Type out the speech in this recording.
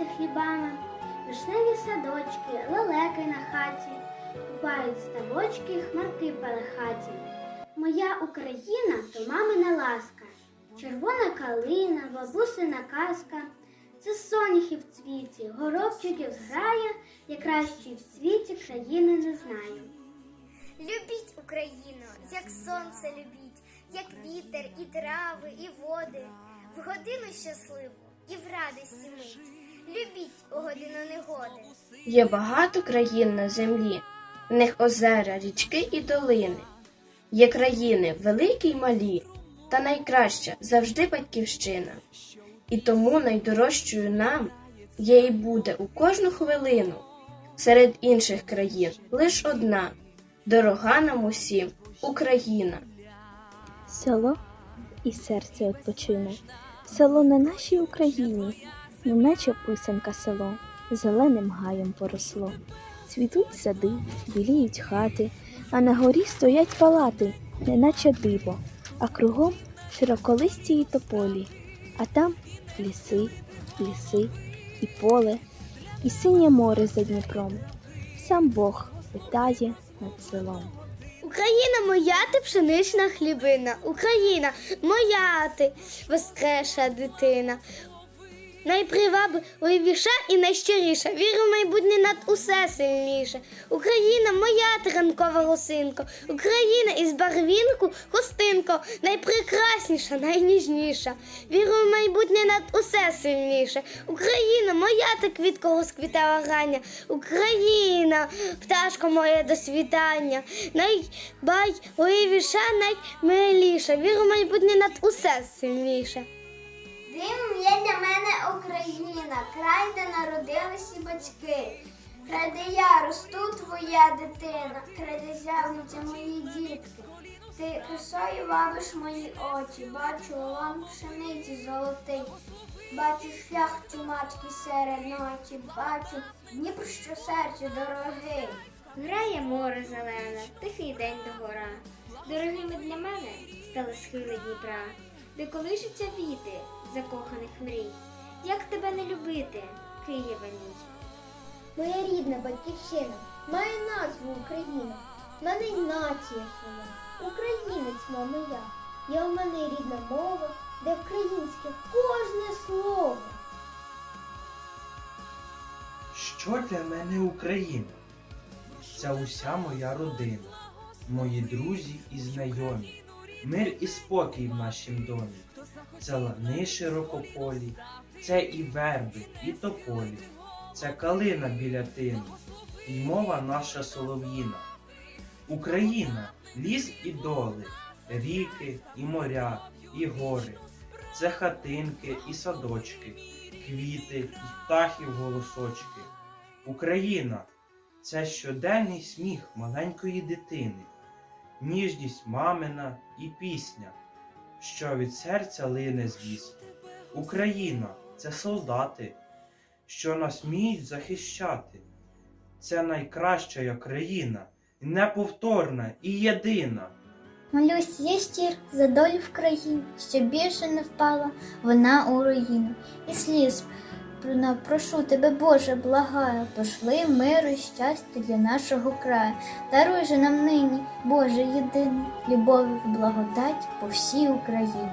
рік хлібами, вишневі садочки, лелеки на хаті, купають ставочки, хмарки пелехаті. Моя Україна то мамина ласка, червона калина, бабусина казка. Це соняхи в цвіті, горобчиків зграя, я кращої в світі країни не знаю. Любіть Україну, як сонце любіть, як вітер, і трави, і води, в годину щасливу і в радості мить. Любіть у годину негоди. Є багато країн на землі, в них озера, річки і долини. Є країни великі й малі, та найкраща завжди батьківщина. І тому найдорожчою нам є і буде у кожну хвилину. Серед інших країн лиш одна, дорога нам усім Україна. Село і серце відпочине. Село на нашій Україні, неначе писанка село, зеленим гаєм поросло. Цвітуть сади, біліють хати, а на горі стоять палати, неначе диво, а кругом широколисті й тополі, а там ліси, ліси і поле, і синє море за Дніпром. Сам Бог витає над селом. Україна моя ти пшенична хлібина, Україна моя ти воскреша дитина. Найпривабливіша і найщиріша, віру в майбутнє над усе сильніше. Україна моя ти ранкова Україна із барвінку хустинко, найпрекрасніша, найніжніша. Віру в майбутнє над усе сильніше. Україна моя ти квітко розквітала рання, Україна, пташко моє до світання, найбайливіша, наймиліша. Віру в майбутнє над усе сильніше. Дивом є для мене Україна, край, де народилися батьки. Край, де я росту твоя дитина, край, де з'являться мої дітки. Ти красою вабиш мої очі, бачу лом пшениці золотий, бачу шлях чумачки серед ночі, бачу Дніпро, що серцю дорогий. Грає море зелене, тихий день до гора. Дорогими для мене стали схили Дніпра, де колишуться віти закоханих мрій. Як тебе не любити, Києва мій? Моя рідна батьківщина має назву Україна. В мене й нація своя, українець мама я. Є в мене рідна мова, де українське кожне слово. Що для мене Україна? Це уся моя родина, мої друзі і знайомі, мир і спокій в нашім домі. Це лани широкополі, це і верби, і тополі, це калина біля тину, і мова наша солов'їна. Україна ліс і доли, ріки і моря, і гори, це хатинки і садочки, квіти і птахів голосочки. Україна це щоденний сміх маленької дитини, ніжність мамина і пісня, що від серця лине звісно. Україна це солдати, що нас вміють захищати. Це найкраща країна, неповторна і єдина. Молюсь є щир за долю в країні, щоб більше не впала вона у руїну. І сліз прошу тебе, Боже, благаю, пошли миру і щастя для нашого краю. Даруй же нам нині, Боже єдиний, любові в благодать по всій Україні.